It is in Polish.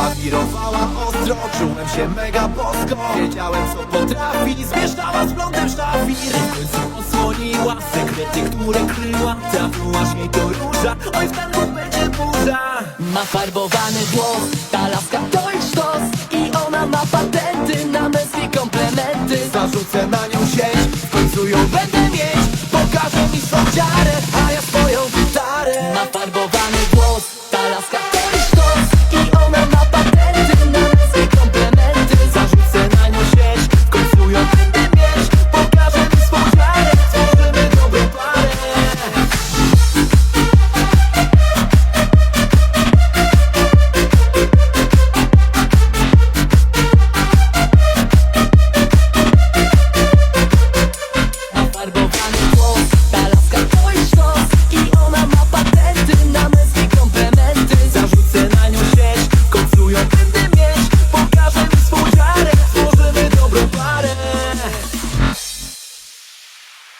Zawirowała ostro, czułem się mega bosko. Wiedziałem co potrafi, zmieszała z blondem szlafir W końcu osłoniła sekrety, które kryła. Trafiłaś jej do róża, oj w ten będzie burza. Ma farbowany włos, ta laska to już sztos. I ona ma patenty